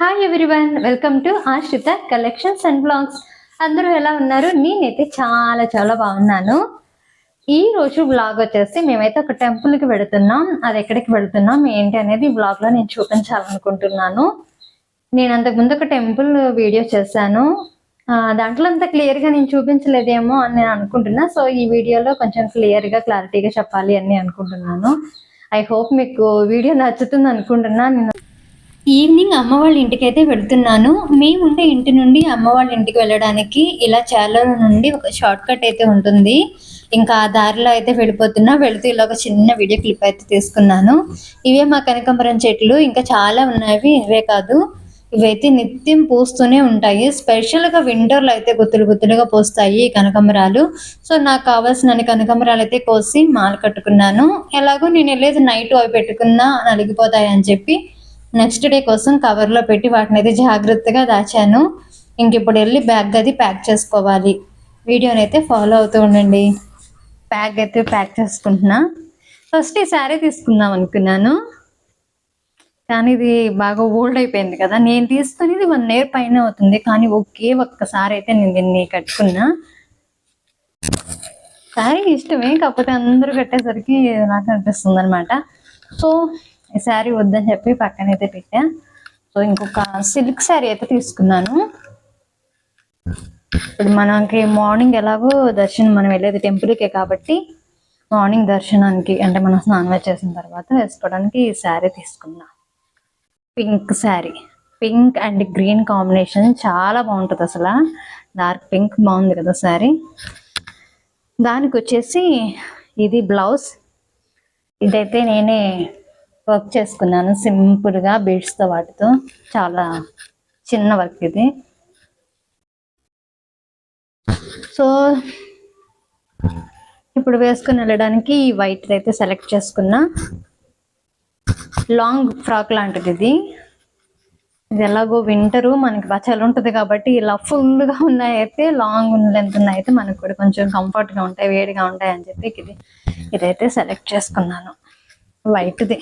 Hi everyone welcome to Ashritha collections and blogs అందరూ ఎలా ఉన్నారు? నేనైతే చాలా చాలా బాగున్నాను. ఈ రోజు బ్లాగ్ వచ్చేసి మేమైతే ఒక టెంపుల్కి వెళుతున్నాం. అది ఎక్కడికి వెళుతున్నాం? ఏంటి అనేది బ్లాగ్లో నేను చూపించాలనుకుంటున్నాను. నేను అంతకు ముందు ఒక టెంపుల్ వీడియో చేశాను. దాంట్లో అంత క్లియర్గా నేను చూపించలేదేమో అని నేను అనుకుంటున్నా. సో ఈ వీడియోలో కొంచెం క్లియర్గా క్లారిటీగా చెప్పాలి అని అనుకుంటున్నాను. ఐ హోప్ మీకు వీడియో నచ్చుతుంది అనుకుంటున్నా. నేను ఈవినింగ్ అమ్మ వాళ్ళ ఇంటికి అయితే వెళ్తున్నాను. మేము ఉండే ఇంటి నుండి అమ్మ వాళ్ళ ఇంటికి వెళ్ళడానికి ఇలా చాలా నుండి ఒక షార్ట్ కట్ అయితే ఉంటుంది. ఇంకా ఆ దారిలో అయితే వెళ్ళిపోతున్నా. వెళుతూ ఇలా ఒక చిన్న వీడియో క్లిప్ అయితే తీసుకున్నాను. ఇవే మా కనకాంబరం చెట్లు. ఇంకా చాలా ఉన్నాయి ఇవే కాదు. ఇవైతే నిత్యం పూస్తూనే ఉంటాయి. స్పెషల్గా వింటర్లో అయితే గుత్తులు గుత్తులుగా పూస్తాయి ఈ సో నాకు కావాల్సిన అన్ని అయితే కోసి మాల కట్టుకున్నాను. ఎలాగో నేను వెళ్ళేది నైట్ అవి పెట్టుకున్నా నలిగిపోతాయి అని చెప్పి నెక్స్ట్ డే కోసం కవర్లో పెట్టి వాటిని అయితే జాగ్రత్తగా దాచాను. ఇంక ఇప్పుడు వెళ్ళి బ్యాగ్ అది ప్యాక్ చేసుకోవాలి. వీడియోని అయితే ఫాలో అవుతూ ఉండండి. బ్యాగ్ అయితే ప్యాక్ చేసుకుంటున్నా. ఫస్ట్ ఈ శారీ తీసుకుందాం అనుకున్నాను. కానీ ఇది బాగా ఓల్డ్ అయిపోయింది కదా. నేను తీసుకునేది వన్ ఇయర్ పైన అవుతుంది. కానీ ఒకే ఒక్కసారి అయితే నేను దీన్ని కట్టుకున్నా. శారీ ఇష్టమే. కాకపోతే అందరూ కట్టేసరికి నాకు అనిపిస్తుంది అనమాట సో ఈ శారీ వద్దని చెప్పి పక్కన అయితే పెట్టా. సో ఇంకొక సిల్క్ శారీ అయితే తీసుకున్నాను. ఇప్పుడు మనకి మార్నింగ్ ఎలాగో దర్శనం మనం వెళ్ళేది టెంపుల్కే కాబట్టి మార్నింగ్ దర్శనానికి అంటే మనం స్నానం చేసిన తర్వాత వేసుకోవడానికి ఈ శారీ తీసుకున్నా. Pink sari. Pink and green combination చాలా బాగుంటుంది అసలు. డార్క్ పింక్ బాగుంది కదా శారీ. దానికి వచ్చేసి ఇది బ్లౌజ్. ఇదైతే నేనే వర్క్ చేసుకున్నాను. సింపుల్గా బీడ్స్తో వాటితో. చాలా చిన్న వర్క్ ఇది. సో ఇప్పుడు వేసుకుని వెళ్ళడానికి ఈ వైట్ అయితే సెలెక్ట్ చేసుకున్నా. లాంగ్ ఫ్రాక్ లాంటిది ఇది. ఇది ఎలాగో వింటరు మనకి బాగా ఉంటుంది కాబట్టి ఇలా ఫుల్గా ఉన్నాయి అయితే లాంగ్ లెంత్ ఉన్నాయి అయితే మనకు కూడా కొంచెం కంఫర్ట్గా ఉంటాయి వేడిగా ఉంటాయి అని చెప్పి ఇది. ఇదైతే సెలెక్ట్ చేసుకున్నాను. వైట్ది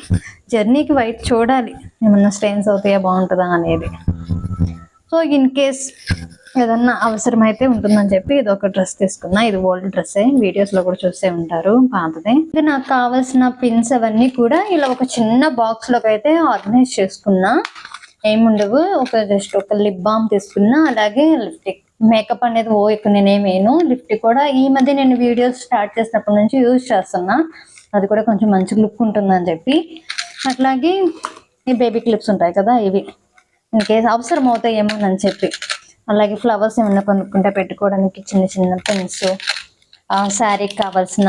జర్నీకి వైట్ చూడాలి. ఏమన్నా స్ట్రెయిన్స్ అవుతాయా బాగుంటుందా అనేది. సో ఇన్ కేస్ ఏదన్నా అవసరం అయితే ఉంటుందని చెప్పి ఇది ఒక డ్రెస్ తీసుకున్నా. ఇది ఓల్డ్ డ్రెస్సే వీడియోస్లో కూడా చూసే ఉంటారు. పాతదే. ఇది నాకు కావాల్సిన పిన్స్ అవన్నీ కూడా ఇలా ఒక చిన్న బాక్స్లోకి అయితే ఆర్గనైజ్ చేసుకున్నా. ఏముండవు. ఒక జస్ట్ ఒక లిప్ బామ్ తీసుకున్నా. అలాగే లిప్టిక్ మేకప్ అనేది ఓ ఎక్కువ నేనేమేను లిప్టిక్ కూడా ఈ మధ్య నేను వీడియోస్ స్టార్ట్ చేసినప్పటి నుంచి యూజ్ చేస్తున్నా. అది కూడా కొంచెం మంచి లుక్ ఉంటుందని చెప్పి. అట్లాగే ఈ బేబీ క్లిప్స్ ఉంటాయి కదా ఇవి. ఇన్ అవసరం అవుతాయేమో అని చెప్పి. అలాగే ఫ్లవర్స్ ఏమైనా కొనుక్కుంటే పెట్టుకోవడానికి చిన్న చిన్న పిన్స్ శారీకి కావాల్సిన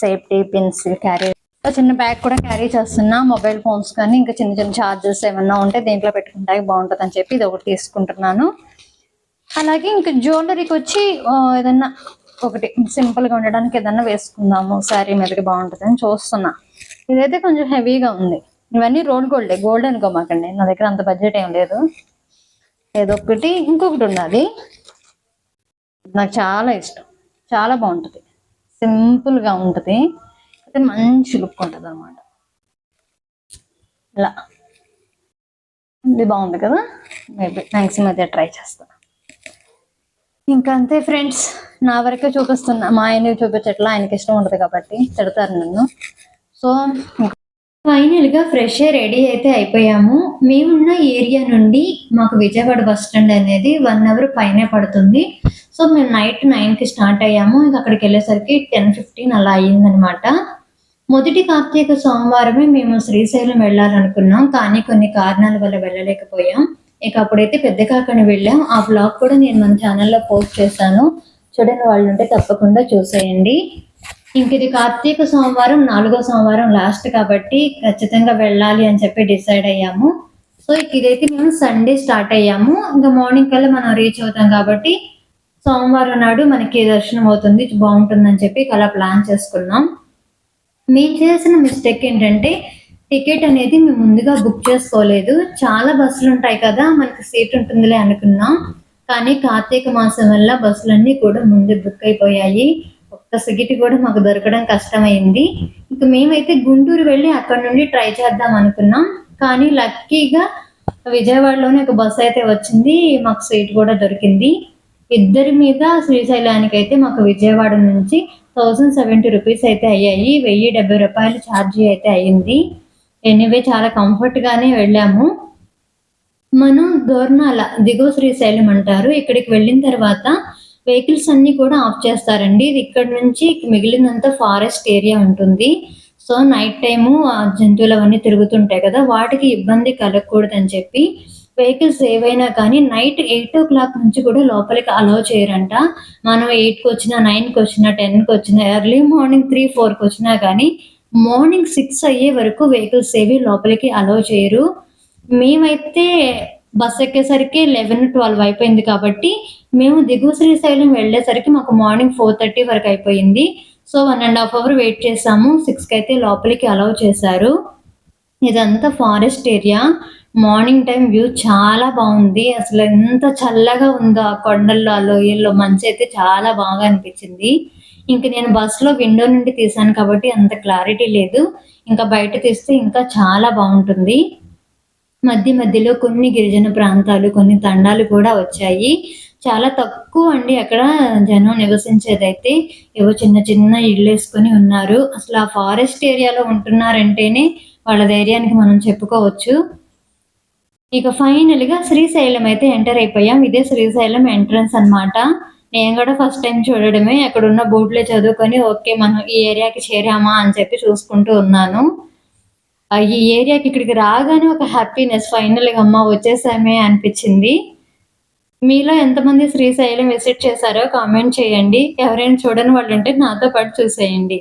సేఫ్టీ పిన్స్ క్యారీ చిన్న బ్యాగ్ కూడా క్యారీ చేస్తున్నా. మొబైల్ ఫోన్స్ కానీ ఇంకా చిన్న చిన్న చార్జెస్ ఏమన్నా ఉంటే దీంట్లో పెట్టుకుంటాయి బాగుంటుంది అని చెప్పి ఇది ఒకటి తీసుకుంటున్నాను. అలాగే ఇంకా జ్యువెలరీకి వచ్చి ఏదన్నా ఒకటి సింపుల్గా ఉండడానికి ఏదన్నా వేసుకుందాము శారీ మీదకి బాగుంటుంది అని చూస్తున్నా. ఇదైతే కొంచెం హెవీగా ఉంది. ఇవన్నీ రోడ్ గోల్డ్ గోల్డ్ అనుకోమాకండి నా దగ్గర అంత బడ్జెట్ ఏం లేదు. ఏదో ఒకటి ఇంకొకటి ఉన్నది నాకు చాలా ఇష్టం. చాలా బాగుంటుంది. సింపుల్గా ఉంటుంది. అయితే మంచి లుక్ ఉంటుంది అనమాట ఇలా. ఇది బాగుంది కదా? మేబీ మ్యాక్సిమం అయితే ట్రై చేస్తాను ఇంకా అంతే ఫ్రెండ్స్ నా వరకే చూపిస్తున్నా. మా ఆయన చూపించట్లా ఆయనకి ఇష్టం ఉండదు కాబట్టి తిడతారు నన్ను. సో ఫైనల్గా ఫ్రెష్ రెడీ అయితే అయిపోయాము. మేమున్న ఏరియా నుండి మాకు విజయవాడ బస్ స్టాండ్ అనేది వన్ అవర్ పైనే పడుతుంది. సో మేము నైట్ నైన్కి స్టార్ట్ అయ్యాము. ఇంకా అక్కడికి వెళ్ళేసరికి టెన్ ఫిఫ్టీన్ అలా అయ్యిందనమాట మొదటి కార్తీక సోమవారమే మేము శ్రీశైలం వెళ్ళాలనుకున్నాం. కానీ కొన్ని కారణాల వల్ల వెళ్ళలేకపోయాం. ఇక అప్పుడైతే పెద్ద కాకని వెళ్ళాం. ఆ బ్లాగ్ కూడా నేను మన ఛానల్లో పోస్ట్ చేశాను. చూడని వాళ్ళు ఉంటే తప్పకుండా చూసేయండి. ఇంక ఇది కార్తీక సోమవారం నాలుగో సోమవారం లాస్ట్ కాబట్టి ఖచ్చితంగా వెళ్ళాలి అని చెప్పి డిసైడ్ అయ్యాము. సో ఇక ఇదైతే మేము సండే స్టార్ట్ అయ్యాము. ఇంకా మార్నింగ్ కల్లా మనం రీచ్ అవుతాం కాబట్టి సోమవారం నాడు మనకి దర్శనం అవుతుంది బాగుంటుందని చెప్పి ఇక అలా ప్లాన్ చేసుకున్నాం. మేము చేసిన మిస్టేక్ ఏంటంటే టికెట్ అనేది మేము ముందుగా బుక్ చేసుకోలేదు. చాలా బస్సులు ఉంటాయి కదా మనకి సీట్ ఉంటుందిలే అనుకున్నాం. కానీ కార్తీక మాసం వల్ల బస్సులన్నీ కూడా ముందు బుక్ అయిపోయాయి. ఒక్క సిగిటి కూడా మాకు దొరకడం కష్టమైంది. ఇక మేమైతే గుంటూరు వెళ్ళి అక్కడ నుండి ట్రై చేద్దాం అనుకున్నాం. కానీ లక్కీగా విజయవాడలోనే ఒక బస్సు అయితే వచ్చింది. మాకు సీట్ కూడా దొరికింది. ఇద్దరి మీద శ్రీశైలానికి అయితే మాకు విజయవాడ నుంచి థౌజండ్ సెవెంటీ రూపీస్ అయితే అయ్యాయి. వెయ్యి డెబ్బై రూపాయలు ఛార్జీ అయితే అయ్యింది. ఎనీవే చాలా కంఫర్ట్గానే వెళ్ళాము. మనం దోర్నాల దిగువ శ్రీశైలం అంటారు. ఇక్కడికి వెళ్ళిన తర్వాత వెహికల్స్ అన్ని కూడా ఆఫ్ చేస్తారండి. ఇది ఇక్కడ నుంచి మిగిలినంత ఫారెస్ట్ ఏరియా ఉంటుంది. సో నైట్ టైము ఆ జంతువులు అవన్నీ తిరుగుతుంటాయి కదా వాటికి ఇబ్బంది కలగకూడదని చెప్పి వెహికల్స్ ఏవైనా కానీ నైట్ ఎయిట్ ఓ క్లాక్ నుంచి కూడా లోపలికి అలౌ చేయరంట. మనం ఎయిట్కి వచ్చినా నైన్కి వచ్చినా టెన్కి వచ్చినా ఎర్లీ మార్నింగ్ త్రీ ఫోర్కి వచ్చినా కానీ మార్నింగ్ సిక్స్ అయ్యే వరకు వెహికల్స్ ఏవి లోపలికి అలౌ చేయరు. మేమైతే బస్ ఎక్కేసరికి లెవెన్ ట్వెల్వ్ అయిపోయింది కాబట్టి మేము దిగువ శ్రీశైలం వెళ్ళేసరికి మాకు మార్నింగ్ ఫోర్ థర్టీ వరకు అయిపోయింది. So one and half hour wait చేసాము. సిక్స్కి అయితే లోపలికి అలౌ చేశారు. ఇదంతా forest area morning time view చాలా బాగుంది. అసలు ఎంత చల్లగా ఉందో ఆ కొండల్లో ఆ లోయల్లో మంచి అయితే చాలా బాగా అనిపించింది. ఇంక నేను బస్సులో విండో నుండి తీసాను కాబట్టి అంత క్లారిటీ లేదు. ఇంకా బయట తీస్తే ఇంకా చాలా బాగుంటుంది. మధ్య మధ్యలో కొన్ని గిరిజన ప్రాంతాలు కొన్ని తండాలు కూడా వచ్చాయి. చాలా తక్కువ అండి అక్కడ జనం నివసించేదైతే. ఏవో చిన్న చిన్న ఇళ్ళు వేసుకొని ఉన్నారు. అసలు ఆ ఫారెస్ట్ ఏరియాలో ఉంటున్నారంటేనే వాళ్ళ ధైర్యానికి మనం చెప్పుకోవచ్చు. ఇక ఫైనల్గా శ్రీశైలం అయితే ఎంటర్ అయిపోయాం. ఇదే శ్రీశైలం ఎంట్రన్స్ అన్నమాట. నేను కూడా ఫస్ట్ టైం చూడడమే. అక్కడ ఉన్న బోర్డులో చదువుకొని ఓకే మనం ఈ ఏరియాకి చేరామా? అని చెప్పి చూసుకుంటూ ఉన్నాను. ఈ ఏరియాకి ఇక్కడికి రాగానే ఒక హ్యాపీనెస్ ఫైనల్గా అమ్మ వచ్చేసామే అనిపించింది. మీలో ఎంతమంది శ్రీశైలం విజిట్ చేశారో కామెంట్ చేయండి. ఎవరైనా చూడని వాళ్ళు ఉంటే నాతో పాటు చూసేయండి.